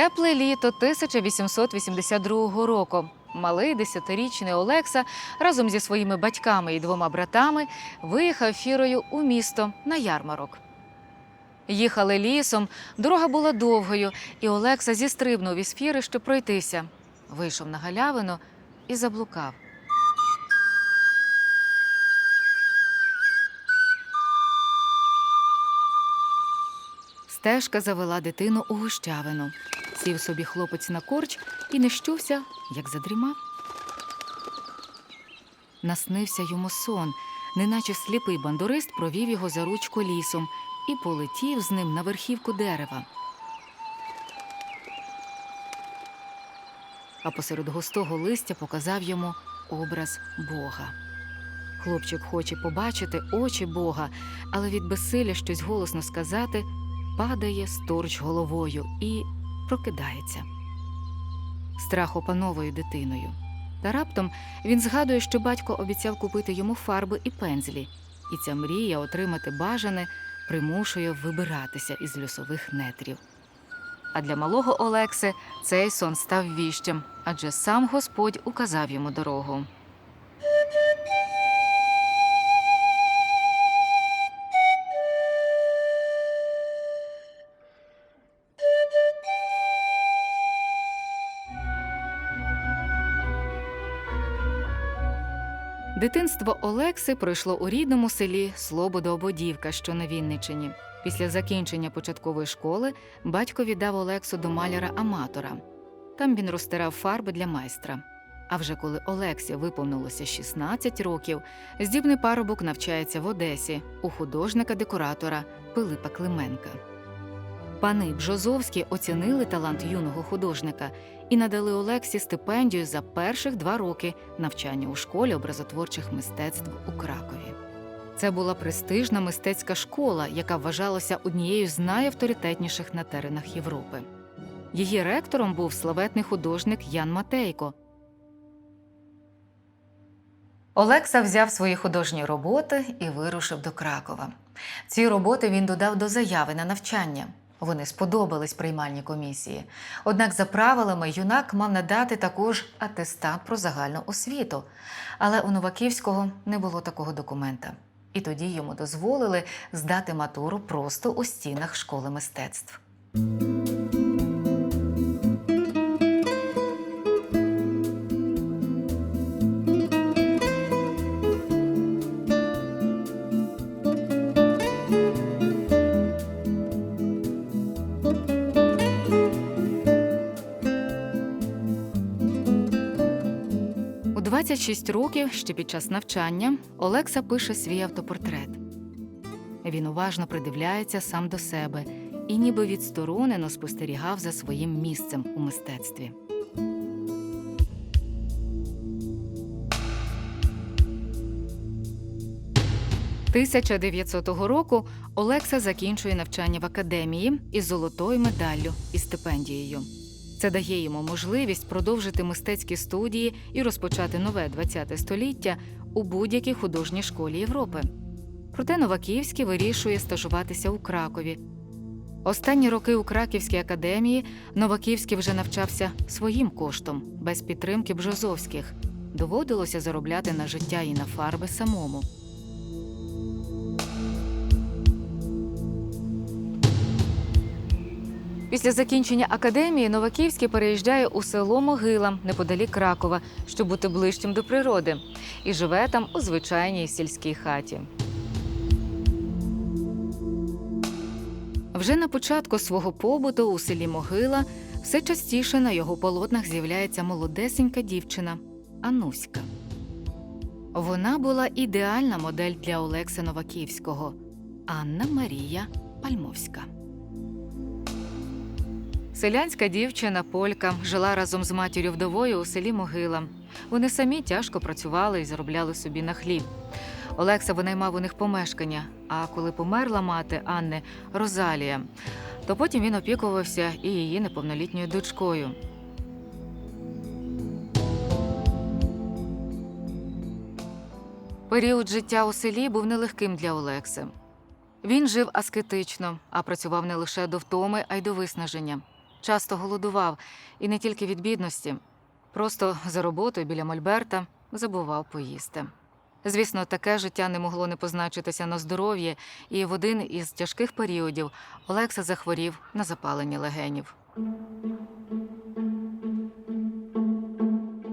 Тепле літо 1882 року. Малий десятирічний Олекса разом зі своїми батьками і двома братами виїхав фірою у місто на ярмарок. Їхали лісом, дорога була довгою, і Олекса зістрибнув із фіри, щоб пройтися. Вийшов на галявину і заблукав. Стежка завела дитину у гущавину. Сів собі хлопець на корч і не щувся, як задрімав. Наснився йому сон, неначе сліпий бандурист провів його за ручку лісом і полетів з ним на верхівку дерева. А посеред густого листя показав йому образ Бога. Хлопчик хоче побачити очі Бога, але від безсилля щось голосно сказати падає сторч головою і прокидається. Страх опановує дитиною. Та раптом він згадує, що батько обіцяв купити йому фарби і пензлі, і ця мрія отримати бажане примушує вибиратися із лісових нетрів. А для малого Олекси цей сон став віщем, адже сам Господь указав йому дорогу. Дитинство Олекси пройшло у рідному селі Слободо-Ободівка, що на Вінниччині. Після закінчення початкової школи батько віддав Олексу до маляра-аматора. Там він розтирав фарби для майстра. А вже коли Олексі виповнилося 16 років, здібний парубок навчається в Одесі у художника-декоратора Пилипа Клименка. Пани Бжозовські оцінили талант юного художника і надали Олексі стипендію за перших два роки навчання у школі образотворчих мистецтв у Кракові. Це була престижна мистецька школа, яка вважалася однією з найавторитетніших на теренах Європи. Її ректором був славетний художник Ян Матейко. Олекса взяв свої художні роботи і вирушив до Кракова. Ці роботи він додав до заяви на навчання. Вони сподобались приймальній комісії. Однак, за правилами, юнак мав надати також атестат про загальну освіту. Але у Новаківського не було такого документа. І тоді йому дозволили здати матуру просто у стінах школи мистецтв. 26 років, ще під час навчання, Олекса пише свій автопортрет. Він уважно придивляється сам до себе і ніби відсторонено спостерігав за своїм місцем у мистецтві. – 1900 року Олекса закінчує навчання в академії із золотою медаллю і стипендією. Це дає йому можливість продовжити мистецькі студії і розпочати нове ХХ століття у будь-якій художній школі Європи. Проте Новаківський вирішує стажуватися у Кракові. Останні роки у Краківській академії Новаківський вже навчався своїм коштом, без підтримки Бжозовських. Доводилося заробляти на життя і на фарби самому. Після закінчення академії Новаківський переїжджає у село Могила неподалік Кракова, щоб бути ближчим до природи, і живе там у звичайній сільській хаті. Вже на початку свого побуту у селі Могила все частіше на його полотнах з'являється молодесенька дівчина Ануська. Вона була ідеальна модель для Олекса Новаківського Анна Марія Пальмовська. Селянська дівчина Полька жила разом з матір'ю вдовою у селі Могила. Вони самі тяжко працювали і заробляли собі на хліб. Олекса винаймав у них помешкання, а коли померла мати Анни Розалія, то потім він опікувався і її неповнолітньою дочкою. Період життя у селі був нелегким для Олекси. Він жив аскетично, а працював не лише до втоми, а й до виснаження. Часто голодував, і не тільки від бідності, просто за роботою біля Мольберта забував поїсти. Звісно, таке життя не могло не позначитися на здоров'ї, і в один із тяжких періодів Олекса захворів на запалення легенів.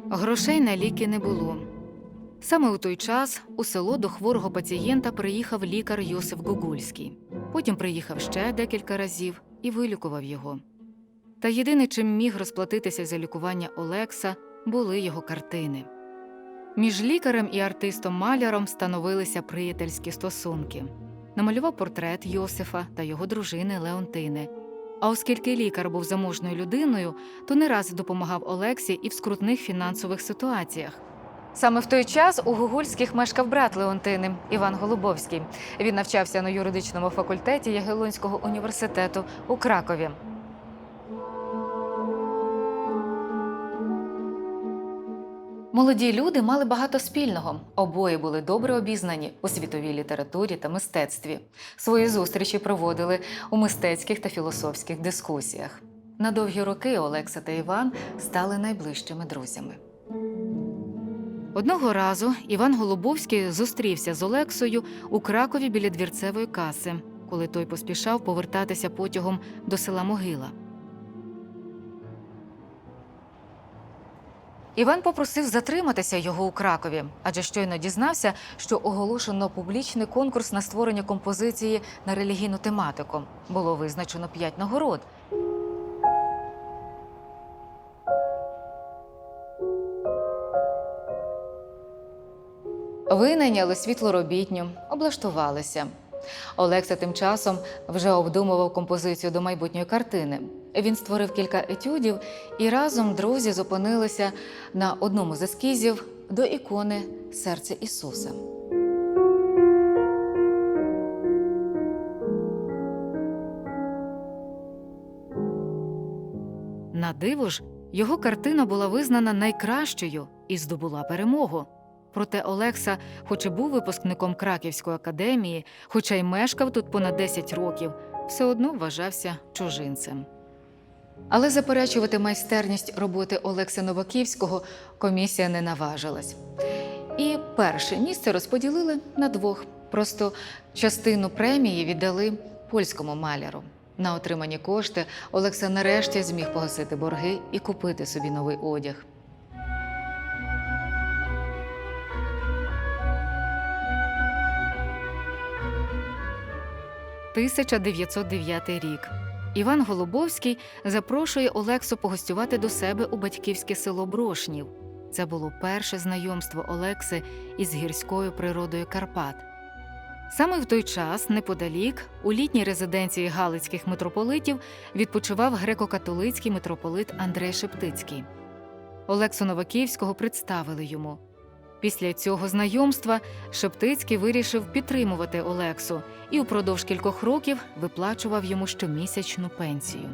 Грошей на ліки не було. Саме у той час у село до хворого пацієнта приїхав лікар Йосиф Гогульський. Потім приїхав ще декілька разів і вилікував його. Та єдине, чим міг розплатитися за лікування Олекса, були його картини. Між лікарем і артистом-маляром становилися приятельські стосунки. Намалював портрет Йосифа та його дружини Леонтини. А оскільки лікар був заможною людиною, то не раз допомагав Олексі і в скрутних фінансових ситуаціях. Саме в той час у Гугульських мешкав брат Леонтини Іван Голубовський. Він навчався на юридичному факультеті Ягелонського університету у Кракові. Молоді люди мали багато спільного. Обоє були добре обізнані у світовій літературі та мистецтві. Свої зустрічі проводили у мистецьких та філософських дискусіях. На довгі роки Олекса та Іван стали найближчими друзями. Одного разу Іван Голубовський зустрівся з Олексою у Кракові біля двірцевої каси, коли той поспішав повертатися потягом до села Могила. Іван попросив затриматися його у Кракові, адже щойно дізнався, що оголошено публічний конкурс на створення композиції на релігійну тематику. Було визначено п'ять нагород. Винайняли світлоробітню, облаштувалися. Олекса тим часом вже обдумував композицію до майбутньої картини. Він створив кілька етюдів, і разом друзі зупинилися на одному з ескізів до ікони Серце Ісуса. На диво ж, його картина була визнана найкращою і здобула перемогу. Проте Олекса, хоч і був випускником Краківської академії, хоча й мешкав тут понад 10 років, все одно вважався чужинцем. Але заперечувати майстерність роботи Олекса Новаківського комісія не наважилась. І перше місце розподілили на двох. Просто частину премії віддали польському маляру. На отримані кошти Олекса нарешті зміг погасити борги і купити собі новий одяг. – 1909 рік. Іван Голубовський запрошує Олексу погостювати до себе у батьківське село Брошнів. Це було перше знайомство Олекси із гірською природою Карпат. Саме в той час, неподалік, у літній резиденції галицьких митрополитів відпочивав греко-католицький митрополит Андрей Шептицький. Олексу Новаківського представили йому. Після цього знайомства Шептицький вирішив підтримувати Олексу і упродовж кількох років виплачував йому щомісячну пенсію.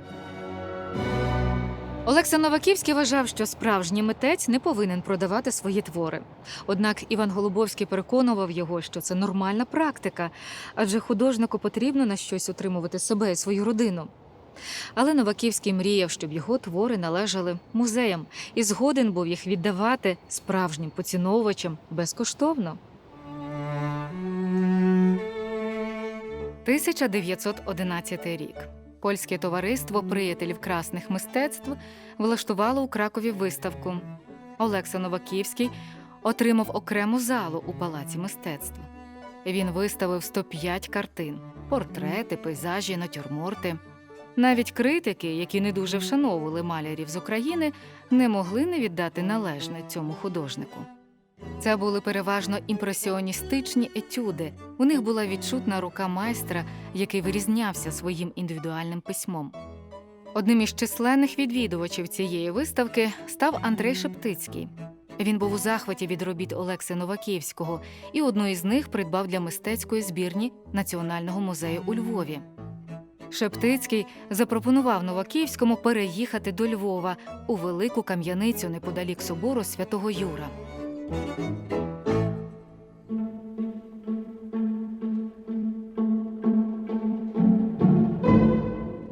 Олекса Новаківський вважав, що справжній митець не повинен продавати свої твори. Однак Іван Голубовський переконував його, що це нормальна практика, адже художнику потрібно на щось утримувати себе і свою родину. Але Новаківський мріяв, щоб його твори належали музеям, і згоден був їх віддавати справжнім поціновувачам безкоштовно. 1911 рік. Польське товариство приятелів красних мистецтв влаштувало у Кракові виставку. Олекса Новаківський отримав окрему залу у палаці мистецтв. Він виставив 105 картин, портрети, пейзажі, натюрморти. Навіть критики, які не дуже вшановували малярів з України, не могли не віддати належне цьому художнику. Це були переважно імпресіоністичні етюди. У них була відчутна рука майстра, який вирізнявся своїм індивідуальним письмом. Одним із численних відвідувачів цієї виставки став Андрей Шептицький. Він був у захваті від робіт Олекси Новаківського і одну із них придбав для мистецької збірні Національного музею у Львові. Шептицький запропонував Новаківському переїхати до Львова у велику кам'яницю неподалік собору святого Юра.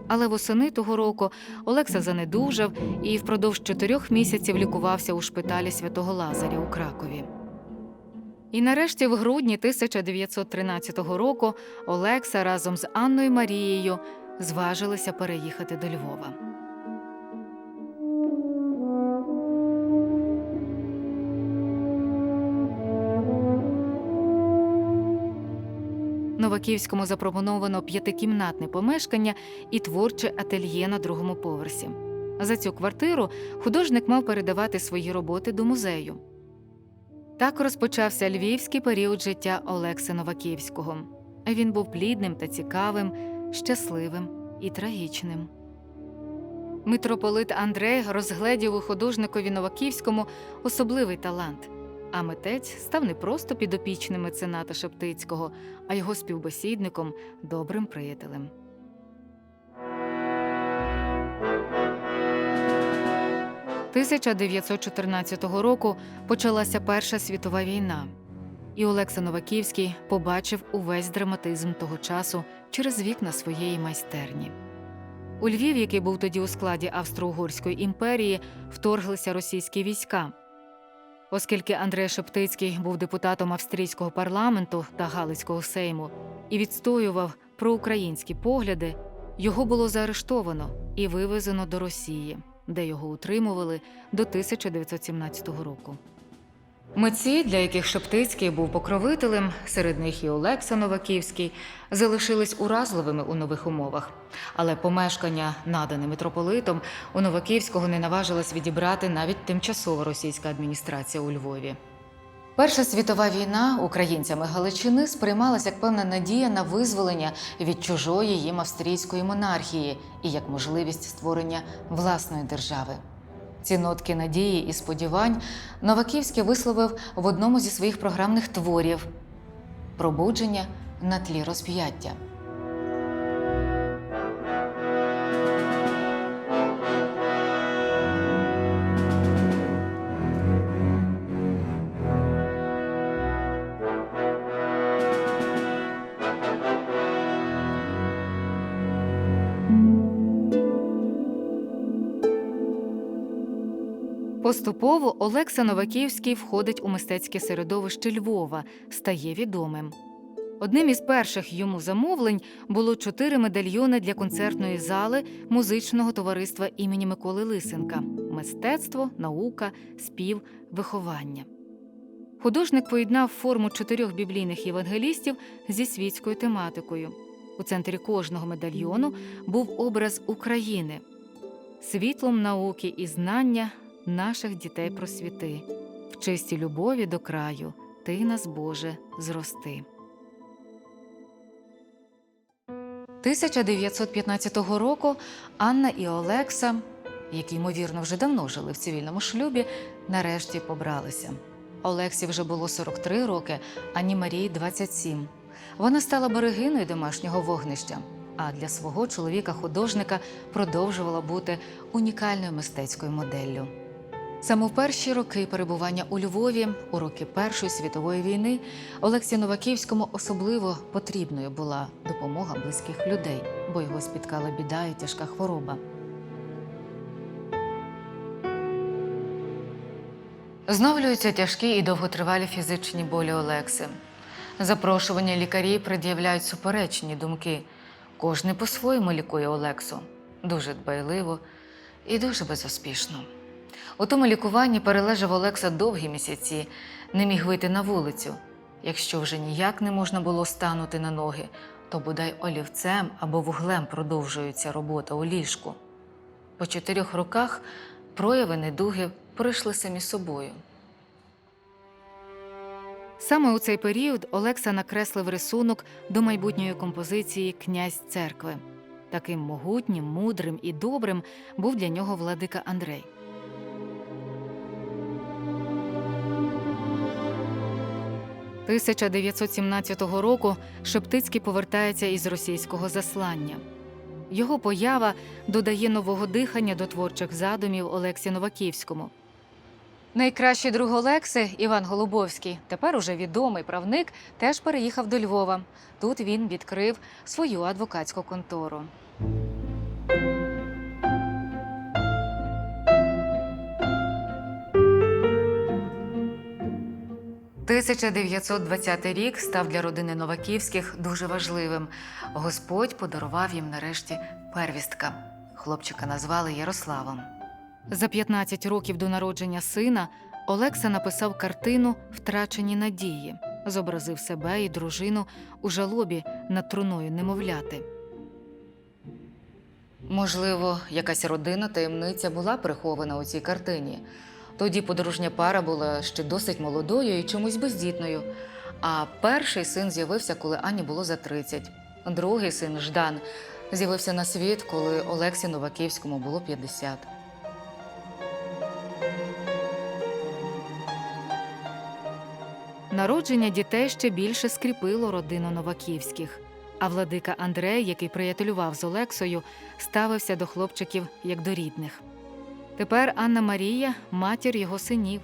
Але восени того року Олекса занедужав і впродовж чотирьох місяців лікувався у шпиталі святого Лазаря у Кракові. І нарешті, в грудні 1913 року, Олекса разом з Анною Марією зважилися переїхати до Львова. Новаківському запропоновано п'ятикімнатне помешкання і творче ательє на другому поверсі. За цю квартиру художник мав передавати свої роботи до музею. Так розпочався львівський період життя Олекси Новаківського. Він був плідним та цікавим, щасливим і трагічним. Митрополит Андрей розгледів у художникові Новаківському особливий талант, а митець став не просто підопічним мецената Шептицького, а його співбесідником, добрим приятелем. – 1914 року почалася Перша світова війна, і Олекса Новаківський побачив увесь драматизм того часу через вікна своєї майстерні. У Львів, який був тоді у складі Австро-Угорської імперії, вторглися російські війська. Оскільки Андрей Шептицький був депутатом австрійського парламенту та Галицького сейму і відстоював проукраїнські погляди, його було заарештовано і вивезено до Росії, де його утримували до 1917 року. Митці, для яких Шептицький був покровителем, серед них і Олекса Новаківський, залишились уразливими у нових умовах. Але помешкання, надане митрополитом, у Новаківського не наважилась відібрати навіть тимчасова російська адміністрація у Львові. Перша світова війна українцями Галичини сприймалася як певна надія на визволення від чужої їм австрійської монархії і як можливість створення власної держави. Ці нотки надії і сподівань Новаківський висловив в одному зі своїх програмних творів Пробудження на тлі розп'яття. Поступово Олекса Новаківський входить у мистецьке середовище Львова, стає відомим. Одним із перших йому замовлень було чотири медальйони для концертної зали музичного товариства імені Миколи Лисенка мистецтво, наука, спів, виховання. Художник поєднав форму чотирьох біблійних євангелістів зі світською тематикою. У центрі кожного медальйону був образ України, світлом науки і знання наших дітей просвіти, в чистій любові до краю, ти нас, Боже, зрости. 1915 року Анна і Олекса, які, ймовірно, вже давно жили в цивільному шлюбі, нарешті побралися. Олексі вже було 43 роки, Анні Марії 27. Вона стала берегиною домашнього вогнища, а для свого чоловіка-художника продовжувала бути унікальною мистецькою моделлю. Саме в перші роки перебування у Львові, у роки Першої світової війни, Олексі Новаківському особливо потрібною була допомога близьких людей, бо його спіткала біда і тяжка хвороба. Зновлюються тяжкі і довготривалі фізичні болі Олекси. Запрошувані лікарі пред'являють суперечні думки. Кожний по-своєму лікує Олексу дуже дбайливо і дуже безуспішно. У тому лікуванні перележав Олекса довгі місяці, не міг вийти на вулицю. Якщо вже ніяк не можна було станути на ноги, то бодай олівцем або вуглем продовжується робота у ліжку. По чотирьох роках прояви недуги прийшли самі собою. Саме у цей період Олекса накреслив рисунок до майбутньої композиції Князь церкви. Таким могутнім, мудрим і добрим був для нього владика Андрей. – 1917 року Шептицький повертається із російського заслання. Його поява додає нового дихання до творчих задумів Олексі Новаківському. Найкращий друг Олекси Іван Голубовський, тепер уже відомий правник, теж переїхав до Львова. Тут він відкрив свою адвокатську контору. 1920 рік став для родини Новаківських дуже важливим. Господь подарував їм нарешті первістка. Хлопчика назвали Ярославом. За 15 років до народження сина Олекса написав картину Втрачені надії, зобразив себе і дружину у жалобі над труною немовляти. Можливо, якась родинна таємниця була прихована у цій картині. Тоді подружня пара була ще досить молодою і чомусь бездітною. А перший син з'явився, коли Ані було за 30. Другий син Ждан з'явився на світ, коли Олексі Новаківському було 50. Народження дітей ще більше скріпило родину Новаківських. А владика Андрей, який приятелював з Олексою, ставився до хлопчиків як до рідних. Тепер Анна Марія матір його синів,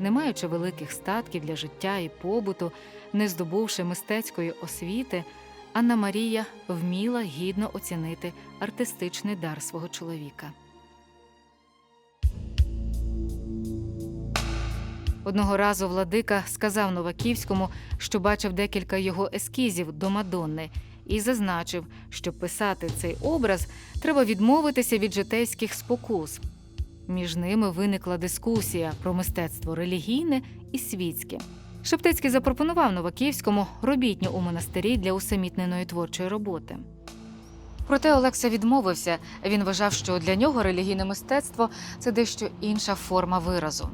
не маючи великих статків для життя і побуту, не здобувши мистецької освіти, Анна Марія вміла гідно оцінити артистичний дар свого чоловіка. Одного разу владика сказав Новаківському, що бачив декілька його ескізів до Мадонни, і зазначив, щоб писати цей образ, треба відмовитися від житейських спокус. Між ними виникла дискусія про мистецтво релігійне і світське. Шептицький запропонував Новаківському робітню у монастирі для усамітненої творчої роботи. Проте Олекса відмовився. Він вважав, що для нього релігійне мистецтво це дещо інша форма виразу.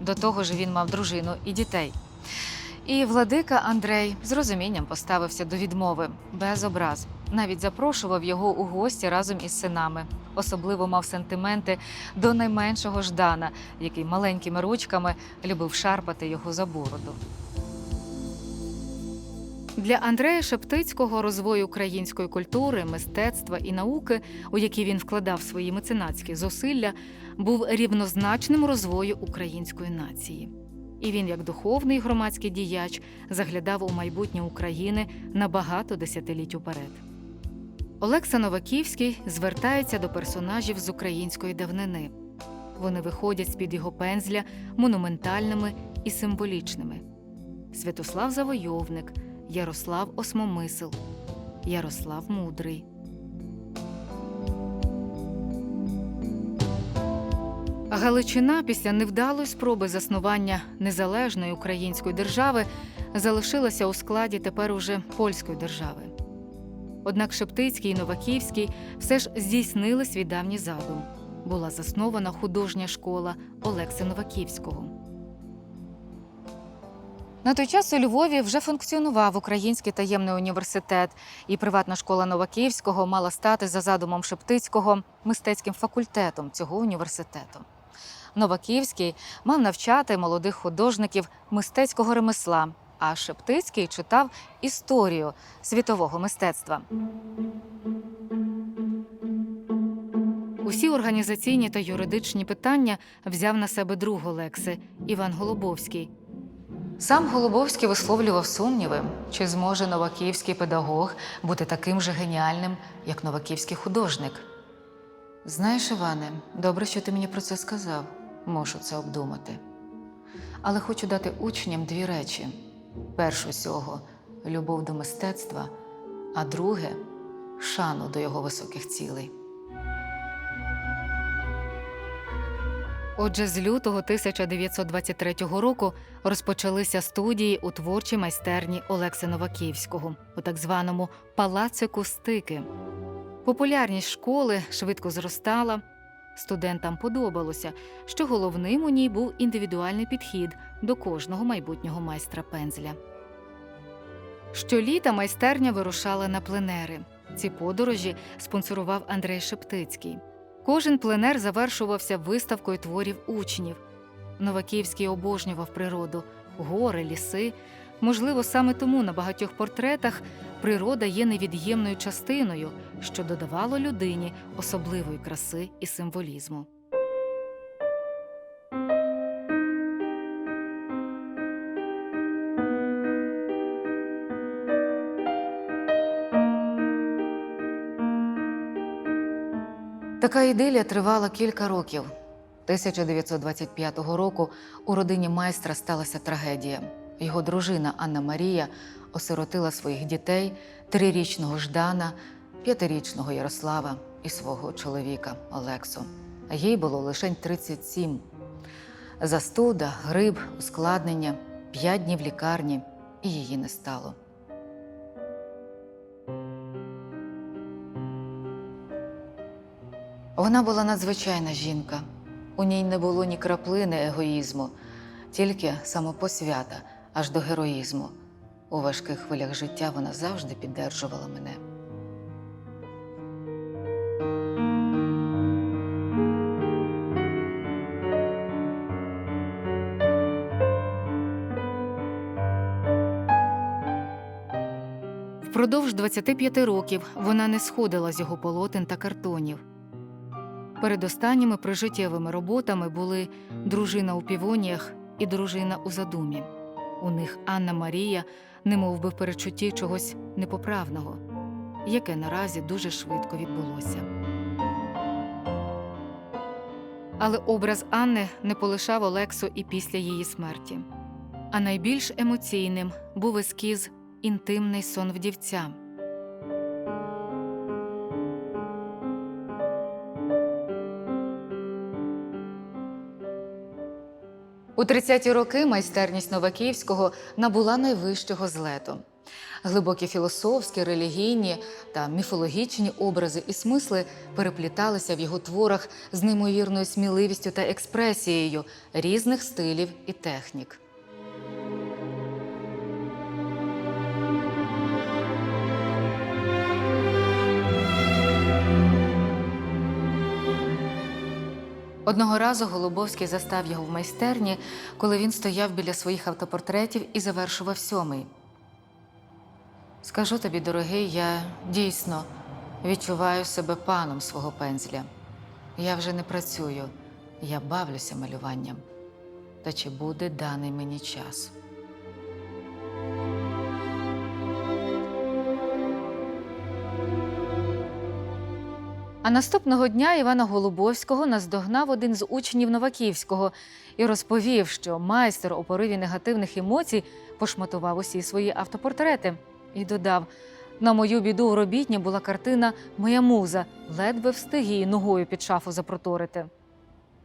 До того ж, він мав дружину і дітей. І владика Андрей з розумінням поставився до відмови без образ. Навіть запрошував його у гості разом із синами. Особливо мав сентименти до найменшого Ждана, який маленькими ручками любив шарпати його за бороду. Для Андрея Шептицького розвой української культури, мистецтва і науки, у які він вкладав свої меценатські зусилля, був рівнозначним розвою української нації. І він, як духовний громадський діяч, заглядав у майбутнє України на багато десятиліть уперед. Олекса Новаківський звертається до персонажів з української давнини. Вони виходять з-під його пензля монументальними і символічними: Святослав Завойовник, Ярослав Осмомисел, Ярослав Мудрий. Галичина після невдалої спроби заснування незалежної української держави залишилася у складі тепер уже польської держави. Однак Шептицький і Новаківський все ж здійснили свій давній задум. Була заснована художня школа Олекси Новаківського. На той час у Львові вже функціонував Український таємний університет, і приватна школа Новаківського мала стати за задумом Шептицького мистецьким факультетом цього університету. Новаківський мав навчати молодих художників мистецького ремесла, а Шептицький читав історію світового мистецтва. Усі організаційні та юридичні питання взяв на себе друг Олекси Іван Голубовський. Сам Голубовський висловлював сумніви, чи зможе новаківський педагог бути таким же геніальним, як новаківський художник. Знаєш, Іване, добре, що ти мені про це сказав. Можу це обдумати. Але хочу дати учням дві речі: першу цього любов до мистецтва, а друге шану до його високих цілей. Отже, з лютого 1923 року розпочалися студії у творчій майстерні Олекси Новаківського у так званому палацику стики. Популярність школи швидко зростала. Студентам подобалося, що головним у ній був індивідуальний підхід до кожного майбутнього майстра пензля. Щоліта майстерня вирушала на пленери. Ці подорожі спонсорував Андрей Шептицький. Кожен пленер завершувався виставкою творів учнів. Новаківський обожнював природу, гори, ліси. Можливо, саме тому на багатьох портретах природа є невід'ємною частиною, що додавало людині особливої краси і символізму. Така ідилія тривала кілька років. 1925 року у родині майстра сталася трагедія. Його дружина Анна Марія осиротила своїх дітей, трирічного Ждана, п'ятирічного Ярослава і свого чоловіка Олексу. Їй було лише 37. Застуда, грип, ускладнення, п'ять днів лікарні, і її не стало. Вона була надзвичайна жінка. У ній не було ні краплини егоїзму, тільки самопосвята аж до героїзму. У важких хвилях життя вона завжди піддержувала мене. Впродовж 25 років вона не сходила з його полотен та картонів. Перед останніми прижиттєвими роботами були дружина у півоніях і дружина у задумі. У них Анна Марія, немов би в перечутті чогось непоправного, яке наразі дуже швидко відбулося. Але образ Анни не полишав Олексу і після її смерті. А найбільш емоційним був ескіз інтимний сон вдівця. У 30-ті роки майстерність Новаківського набула найвищого злету. Глибокі філософські, релігійні та міфологічні образи і смисли перепліталися в його творах з неймовірною сміливістю та експресією різних стилів і технік. Одного разу Голубовський застав його в майстерні, коли він стояв біля своїх автопортретів і завершував сьомий. Скажу тобі, дорогий, я дійсно відчуваю себе паном свого пензля. Я вже не працюю, я бавлюся малюванням. Та чи буде даний мені час? А наступного дня Івана Голубовського наздогнав один з учнів Новаківського і розповів, що майстер у пориві негативних емоцій пошматував усі свої автопортрети і додав: на мою біду у робітні була картина Моя муза, ледве встиг її ногою під шафу запроторити.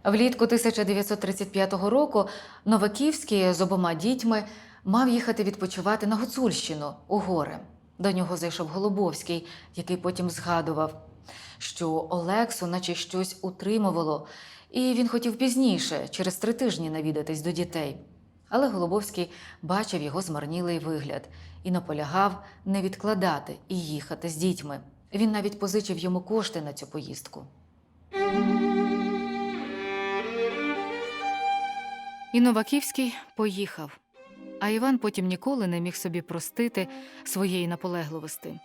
Влітку 1935 року Новаківський з обома дітьми мав їхати відпочивати на Гуцульщину у гори. До нього зайшов Голубовський, який потім згадував, що Олексу, наче щось утримувало, і він хотів пізніше, через три тижні, навідатись до дітей. Але Голубовський бачив його змарнілий вигляд і наполягав не відкладати і їхати з дітьми. Він навіть позичив йому кошти на цю поїздку. І Новаківський поїхав. А Іван потім ніколи не міг собі простити своєї наполегливості.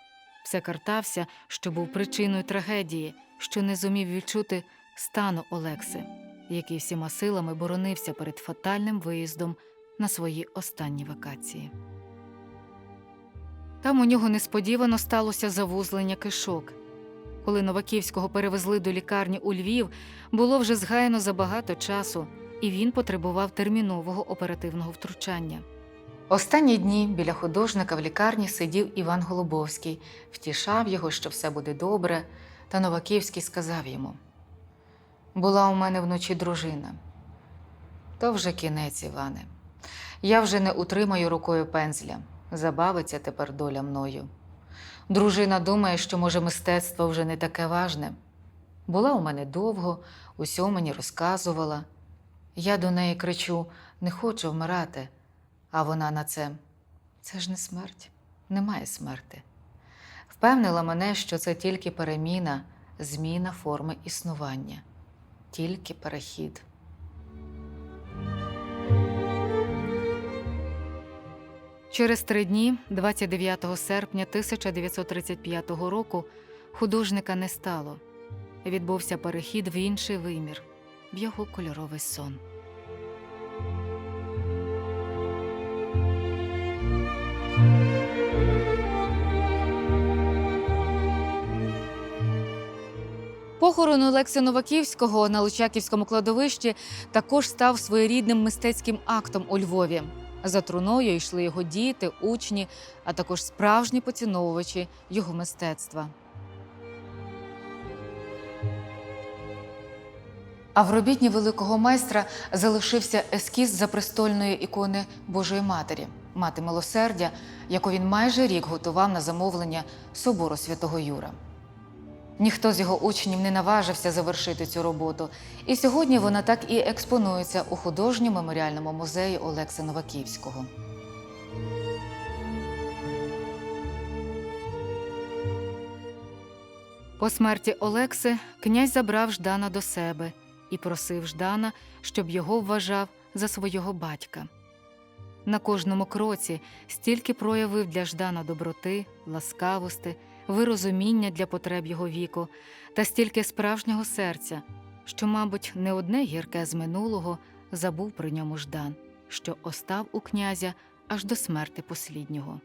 Все картався, що був причиною трагедії, що не зумів відчути стану Олекси, який всіма силами боронився перед фатальним виїздом на свої останні вакації. Там у нього несподівано сталося завузлення кишок. Коли Новаківського перевезли до лікарні у Львів, було вже згаяно забагато часу, і він потребував термінового оперативного втручання. Останні дні біля художника в лікарні сидів Іван Голубовський, втішав його, що все буде добре, та Новаківський сказав йому: Була у мене вночі дружина. То вже кінець, Іване. Я вже не утримаю рукою пензля. Забавиться тепер доля мною. Дружина думає, що, може, мистецтво вже не таке важне. Була у мене довго, усьо мені розказувала. Я до неї кричу: не хочу вмирати. А вона на це це ж не смерть, немає смерти. Впевнила мене, що це тільки переміна, зміна форми існування, тільки перехід. Через три дні, 29 серпня 1935 року, художника не стало. Відбувся перехід в інший вимір, в його кольоровий сон. Похорон Олекси Новаківського на Личаківському кладовищі також став своєрідним мистецьким актом у Львові. За труною йшли його діти, учні, а також справжні поціновувачі його мистецтва. А в робітні великого майстра залишився ескіз запрестольної ікони Божої Матері, мати милосердя, яку він майже рік готував на замовлення собору святого Юра. Ніхто з його учнів не наважився завершити цю роботу, і сьогодні вона так і експонується у художньому меморіальному музеї Олекса Новаківського. По смерті Олекси князь забрав Ждана до себе і просив Ждана, щоб його вважав за свого батька. На кожному кроці стільки проявив для Ждана доброти, ласкавости, вирозуміння для потреб його віку та стільки справжнього серця, що, мабуть, не одне гірке з минулого забув при ньому Ждан, що остав у князя аж до смерти посліднього.